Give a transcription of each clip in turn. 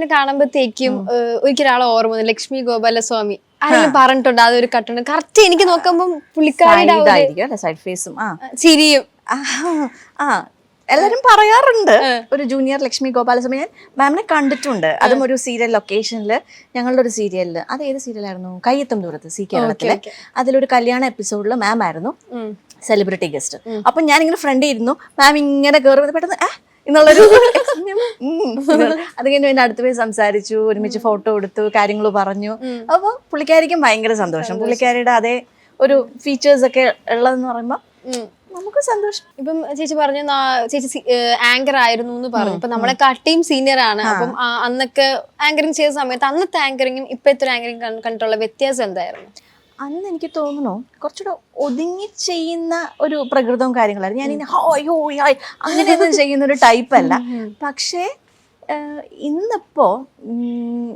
മാമിനെ കാണുമ്പോഴത്തേക്കും ഒരിക്കലാളെ ഓർമ്മ വന്നു ലക്ഷ്മി ഗോപാലസ്വാമി. ആരെങ്കിലും പറഞ്ഞിട്ടുണ്ട് അതൊരു കട്ടുണ്ട്. കറക്റ്റ് എനിക്ക് നോക്കുമ്പോൾ പുള്ളിക്കാരുടെ സൈഡ് ഫേസും. ചിരിയും. ആ, എല്ലാരും പറയാറുണ്ട്. ഒരു ജൂനിയർ ലക്ഷ്മി ഗോപാലസ്വാമി ഞാൻ മാമിനെ കണ്ടിട്ടുണ്ട്. അതും ഒരു സീരിയൽ ലൊക്കേഷനിൽ ഞങ്ങളുടെ ഒരു സീരിയലിൽ അത് ഏത് സീരിയലായിരുന്നു കയ്യെത്തും ദൂരത്ത് സി കേരളത്തിലെ. അതിലൊരു കല്യാണ എപ്പിസോഡിൽ മാം ആയിരുന്നു. സെലിബ്രിറ്റി ഗസ്റ്റ് അപ്പൊ ഞാൻ ഇങ്ങനെ ഫ്രണ്ട് ഇരുന്നു മാം ഇങ്ങനെ കയറുന്നത് പെട്ടെന്ന് "ആ" എന്നുള്ളൊരു. അത് കഴിഞ്ഞ് പിന്നെ അടുത്ത് പോയി സംസാരിച്ചു ഒരുമിച്ച് ഫോട്ടോ എടുത്തു കാര്യങ്ങൾ പറഞ്ഞു. അപ്പൊ പുള്ളിക്കാരിക്കും ഭയങ്കര സന്തോഷം. പുള്ളിക്കാരിയുടെ അതേ ഒരു ഫീച്ചേഴ്സ് ഒക്കെ ഉള്ളതെന്ന് പറയുമ്പോൾ നമുക്ക് സന്തോഷം. ഇപ്പം ചേച്ചി പറഞ്ഞു ചേച്ചി ആങ്കർ ആയിരുന്നു എന്ന് പറഞ്ഞു. ഇപ്പൊ നമ്മളെ കാട്ടിയും സീനിയർ ആണ്. അപ്പം അന്നൊക്കെ ആങ്കറിങ് ചെയ്ത സമയത്ത് അന്നത്തെ ആങ്കറിങ്ങും ഇപ്പോഴത്തെ ഒരു ആങ്കറിങ് കണ്ടിട്ടുള്ള വ്യത്യാസം എന്തായിരുന്നു? അന്ന് എനിക്ക് തോന്നുന്നു കുറച്ചുകൂടെ ഒതുങ്ങി ചെയ്യുന്ന ഒരു പ്രകൃതവും കാര്യങ്ങളായിരുന്നു. ഞാൻ ഹോയ് ഹോയ് ഹായ് അങ്ങനെയൊന്നും ചെയ്യുന്ന ഒരു ടൈപ്പ് അല്ല പക്ഷേ ഇന്നിപ്പോ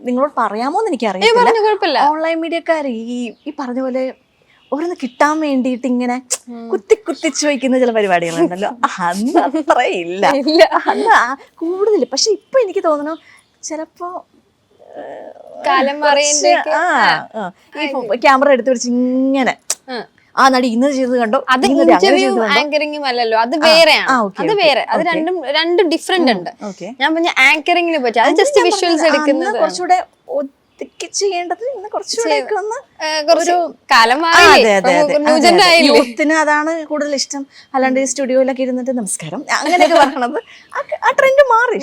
നിങ്ങളോട് പറയാമോ എന്ന് എനിക്കറിയാം ഓൺലൈൻ മീഡിയക്കാർ ഈ ഈ പറഞ്ഞ പോലെ ഓരോന്ന് കിട്ടാൻ വേണ്ടിയിട്ട് ഇങ്ങനെ കുത്തി കുത്തിച്ച് വയ്ക്കുന്ന ചില പരിപാടികളുണ്ടല്ലോ. അന്ന് അത്ര ഇല്ല. അന്ന് കൂടുതൽ. പക്ഷെ ഇപ്പൊ എനിക്ക് തോന്നുന്നു ചിലപ്പോ ഈ ക്യാമറ എടുത്ത് വെച്ച് ഇങ്ങനെ ആ. നടി ഇന്ന് ചെയ്ത് കണ്ടോ? അത് ഇന്റർവ്യൂ ആങ്കറിംഗും അല്ലല്ലോ. അത് വേറെയാണ്. അത് വേറെ. അത് രണ്ടും രണ്ടും ഡിഫറെന്റ് ഉണ്ട്. ഞാൻ പറഞ്ഞ ആങ്കറിങ്ങിനെ പറ്റി അത് ജസ്റ്റ് വിഷ്വൽസ് എടുക്കുന്നത്. കുറച്ചുകൂടെ ചെയ്യേണ്ടത് ഇന്ന് ഒന്ന് കുറച്ച് കാലം യൂത്തിന് അതാണ് കൂടുതൽ ഇഷ്ടം അല്ലാണ്ട് ഈ സ്റ്റുഡിയോയിലൊക്കെ ഇരുന്നിട്ട് നമസ്കാരം. അങ്ങനെയൊക്കെ പറയണത്. ആ- ട്രെൻഡ് മാറി.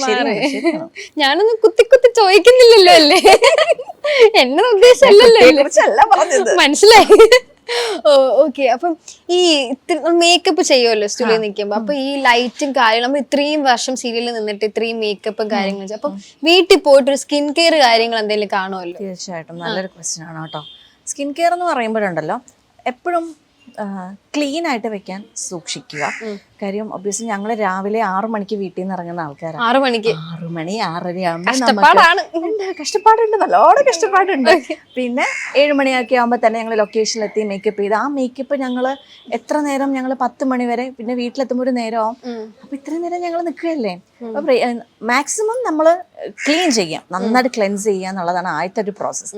ഞാനൊന്നും കുത്തി കുത്തി ചോദിക്കുന്നില്ലല്ലോ അല്ലേ? എന്നെ ഉദ്ദേശമല്ലല്ലോ? കുറിച്ചല്ല പറഞ്ഞത്. മനസ്സിലായി. ഓക്കെ. അപ്പം ഈ മേക്കപ്പ് ചെയ്യുമല്ലോ സ്റ്റുഡിയോ നിൽക്കുമ്പോൾ അപ്പൊ ഈ ലൈറ്റും കാര്യങ്ങളും നമ്മൾ ഇത്രയും വർഷം സീരിയലിൽ നിന്നിട്ട് ഇത്രയും മേക്കപ്പും കാര്യങ്ങളും. അപ്പം വീട്ടിൽ പോയിട്ട് ഒരു സ്കിൻ കെയർ കാര്യങ്ങൾ എന്തെങ്കിലും കാണുമല്ലോ? തീർച്ചയായിട്ടും. നല്ലൊരു ക്വസ്റ്റ്യൻ ആണ് കേട്ടോ. സ്കിൻ കെയർ എന്ന് പറയുമ്പോഴുണ്ടല്ലോ എപ്പോഴും ക്ലീൻ ആയിട്ട് വെക്കാൻ സൂക്ഷിക്കുക. കാര്യം ഒബ്വിയസ്ലി ഞങ്ങൾ രാവിലെ ആറു മണിക്ക് വീട്ടിൽ നിന്ന് ഇറങ്ങുന്ന ആൾക്കാരാണ് ആറു മണിക്ക്. ആറു മണി ആറര ആകുമ്പോൾ കഷ്ടപ്പാടാണ്. കഷ്ടപ്പാടുണ്ട് നല്ലോണം കഷ്ടപ്പാടുണ്ട്. പിന്നെ ഏഴു മണിയൊക്കെ ആകുമ്പോൾ തന്നെ ഞങ്ങൾ ലൊക്കേഷനിലെത്തി മേക്കപ്പ് ചെയ്ത്. ആ മേക്കപ്പ് ഞങ്ങൾ എത്ര നേരം ഞങ്ങൾ പത്ത് മണി വരെ പിന്നെ വീട്ടിലെത്തുമ്പോൾ ഒരു നേരമാവും. അപ്പൊ ഇത്രയും നേരം ഞങ്ങൾ നിൽക്കുകയല്ലേ അപ്പൊ മാക്സിമം നമ്മൾ ക്ലീൻ ചെയ്യാം. നന്നായിട്ട് ക്ലെൻസ് ചെയ്യുക എന്നുള്ളതാണ് ആദ്യത്തെ ഒരു പ്രോസസ്സ്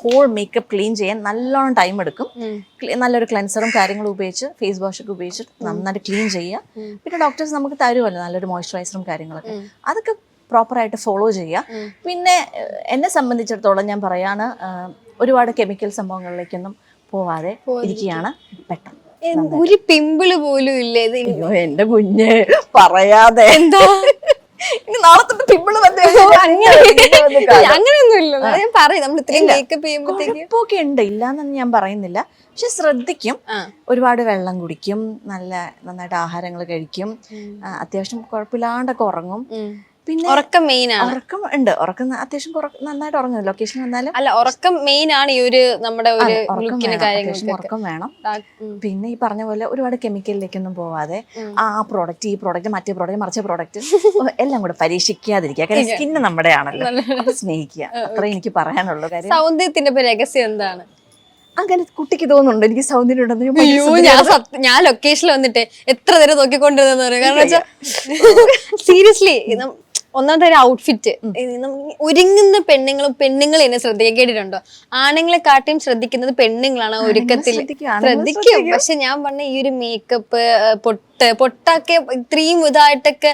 ഹോൾ മേക്കപ്പ് ക്ലീൻ ചെയ്യാൻ നല്ലോണം ടൈം എടുക്കും. നല്ലൊരു ക്ലെൻസറും കാര്യങ്ങളും ഉപയോഗിച്ച് ഫേസ് വാഷ് ഒക്കെ ഉപയോഗിച്ച് നന്നായിട്ട് ക്ലീൻ ചെയ്യുക. പിന്നെ ഡോക്ടേഴ്സ് നമുക്ക് തരുമല്ലോ നല്ലൊരു മോയ്സ്ചറൈസറും കാര്യങ്ങളൊക്കെ. അതൊക്കെ പ്രോപ്പറായിട്ട് ഫോളോ ചെയ്യുക. പിന്നെ എന്നെ സംബന്ധിച്ചിടത്തോളം ഞാൻ പറയാണ് ഒരുപാട് കെമിക്കൽ സംഭവങ്ങളിലേക്കൊന്നും പോവാതെ ഇരിക്കുകയാണ് പെട്ടെന്ന്. ഒരു പിമ്പിൾ പോലും ഇല്ല. എന്റെ കുഞ്ഞ് പറയാതെ. എന്താ? നാളെ തൊട്ട് പിമ്പിൾ വന്ന് അങ്ങനെയൊന്നും ഇല്ല. ഞാൻ പറയും നമ്മൾ ഇത്രയും മേക്കപ്പ് ചെയ്യുമ്പോഴത്തേക്ക് കുഴപ്പമൊക്കെ ഉണ്ട്. ഇല്ലാന്നൊന്നും ഞാൻ പറയുന്നില്ല. പക്ഷെ ശ്രദ്ധിക്കും. ഒരുപാട് വെള്ളം കുടിക്കും. നല്ല നന്നായിട്ട് ആഹാരങ്ങൾ കഴിക്കും. അത്യാവശ്യം കുഴപ്പമില്ലാണ്ടൊക്കെ ഉറങ്ങും. പിന്നെ ഉറക്കം മെയിൻ ആണ്. ഉറക്കം ഉണ്ട്. ഉറക്കം അത്യാവശ്യം നന്നായിട്ട് ഉറങ്ങുന്നു ലൊക്കേഷൻ വന്നാലും? അല്ല ഉറക്കം മെയിൻ ആണ് ഈ ഒരു നമ്മുടെ ഒരു ഉറക്കം വേണം. പിന്നെ ഈ പറഞ്ഞ പോലെ ഒരുപാട് കെമിക്കലിലേക്ക് ഒന്നും പോവാതെ ആ പ്രോഡക്റ്റ് ഈ പ്രോഡക്റ്റ് മറ്റേ പ്രോഡക്റ്റ് മറിച്ച പ്രോഡക്റ്റ് എല്ലാം കൂടെ പരീക്ഷിക്കാതിരിക്കുക. കാരണം സ്കിന്ന് നമ്മുടെ ആണല്ലോ സ്നേഹിക്കുക. അത്ര എനിക്ക് പറയാനുള്ളൂ. കാര്യം സൗന്ദര്യത്തിന്റെ രഹസ്യം എന്താണ്? അങ്ങനെ കുട്ടിക്ക് തോന്നുന്നുണ്ട്. എനിക്ക് സൗന്ദര്യം ഉണ്ടെന്ന് ഞാൻ ലൊക്കേഷനിൽ വന്നിട്ട് എത്ര നേരം നോക്കിക്കൊണ്ടിരുന്നു കാരണം സീരിയസ്ലി ഒന്നാമത്തെ ഒരു ഔട്ട്ഫിറ്റ് ഒരുങ്ങുന്ന പെണ്ണുങ്ങളും പെണ്ണുങ്ങൾ എന്നെ ശ്രദ്ധിക്കാൻ കേട്ടിട്ടുണ്ടോ ആണുങ്ങളെ കാട്ടിയും ശ്രദ്ധിക്കുന്നത് പെണ്ണുങ്ങളാണ് ഒരുക്കത്തിൽ. ശ്രദ്ധിക്കും, പക്ഷെ ഞാൻ പറഞ്ഞ ഈ ഒരു മേക്കപ്പ് പൊട്ട് പൊട്ടൊക്കെ ഇത്രയും ഇതായിട്ടൊക്കെ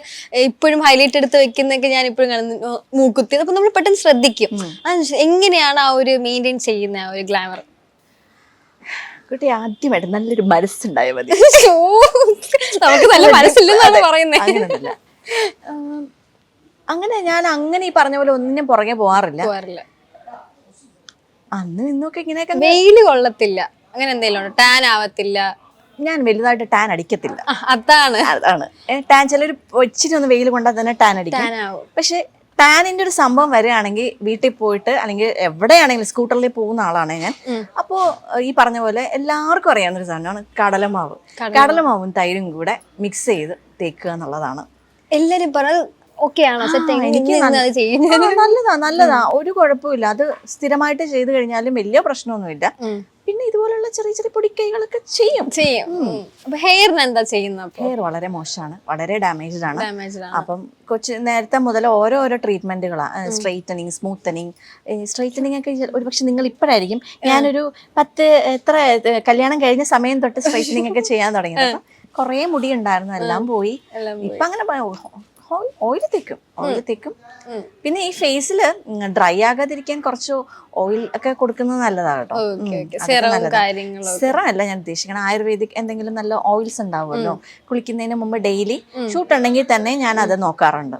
ഇപ്പോഴും ഹൈലൈറ്റ് എടുത്ത് വെക്കുന്നൊക്കെ ഞാൻ ഇപ്പോഴും കാണുന്നു. മൂക്കുത്തി. അപ്പൊ നമ്മൾ പെട്ടെന്ന് ശ്രദ്ധിക്കും. എങ്ങനെയാണ് ആ ഒരു മെയിന്റെയിൻ ചെയ്യുന്ന ആ ഒരു ഗ്ലാമർ കുട്ടി ആദ്യമായിട്ട് നല്ലൊരു മനസ്സുണ്ടായാൽ മതി. നമുക്ക് നല്ല മനസ്സില്ലെന്നാണ് പറയുന്നത് അങ്ങനെ ഞാൻ അങ്ങനെ ഈ പറഞ്ഞ പോലെ ഒന്നിനും പുറകെ പോവാറില്ല. അന്ന് ഇന്നൊക്കെ ഇങ്ങനെയൊക്കെ വെയിൽ കൊള്ളത്തില്ല. അങ്ങനെ എന്തെങ്കിലും ഉണ്ടോ? ടാൻ ആവത്തില്ല. ഞാൻ വലുതായിട്ട് ടാൻ അടിക്കത്തില്ല. അതാണ്. അതാണ്. ടാൻ ചിലർ ഇച്ചിരി ഒന്ന് വെയിൽ കൊണ്ടാൽ തന്നെ ടാൻ അടിക്കും. പക്ഷെ ടാനിന്റെ ഒരു സംഭവം വരികയാണെങ്കിൽ വീട്ടിൽ പോയിട്ട് അല്ലെങ്കിൽ എവിടെയാണെങ്കിലും സ്കൂട്ടറിൽ പോകുന്ന ആളാണ് ഞാൻ. അപ്പോ ഈ പറഞ്ഞ പോലെ എല്ലാവർക്കും അറിയാവുന്ന ഒരു സാധനമാണ് കടലമാവ്. കടലമാവും. തൈരും കൂടെ മിക്സ് ചെയ്ത് തേക്കുക എന്നുള്ളതാണ്. എല്ലാരും പറഞ്ഞത് ഓക്കെ ആണോ സെറ്റ് നല്ലതാ നല്ലതാ. ഒരു കുഴപ്പമില്ല അത് സ്ഥിരമായിട്ട് ചെയ്തു കഴിഞ്ഞാലും വലിയ പ്രശ്നമൊന്നുമില്ല പിന്നെ ഇതുപോലുള്ള ചെറിയ ചെറിയ പൊടിക്കൈകളൊക്കെ ചെയ്യും. ചെയ്യും. ഉം. അപ്പൊ ഹെയറിന് എന്താ ചെയ്യുന്നത് ഹെയർ വളരെ മോശമാണ്. വളരെ ഡാമേജ്ഡ് ആണ്. അപ്പം കൊച്ചു നേരത്തെ മുതൽ ഓരോരോ ട്രീറ്റ്മെന്റുകളാണ് സ്ട്രെയിറ്റനിങ് സ്മൂത്തനിങ്. സ്ട്രെയിറ്റനിങ് ഒക്കെ ഒരുപക്ഷെ നിങ്ങൾ ഇപ്പോഴായിരിക്കും ഞാനൊരു പത്ത് എത്ര കല്യാണം കഴിഞ്ഞ സമയം തൊട്ട് സ്ട്രെയിറ്റനിങ് ഒക്കെ ചെയ്യാൻ തുടങ്ങിയത്. കുറേ മുടി ഉണ്ടായിരുന്നു. എല്ലാം പോയി. ഇപ്പൊ അങ്ങനെ ഓയിൽ തേക്കും. ഓയിൽ തേക്കും. പിന്നെ ഈ ഫേസിൽ ഡ്രൈ ആകാതിരിക്കാൻ കുറച്ച് ഓയിൽ ഒക്കെ കൊടുക്കുന്നത് നല്ലതാണ് കേട്ടോ സിറം അല്ല ഞാൻ ഉദ്ദേശിക്കണം ആയുർവേദിക് എന്തെങ്കിലും നല്ല ഓയിൽസ് ഉണ്ടാവുമല്ലോ. കുളിക്കുന്നതിന് മുമ്പ് ഡെയിലി ഷൂട്ട് ഉണ്ടെങ്കിൽ തന്നെ ഞാൻ അത് നോക്കാറുണ്ട്.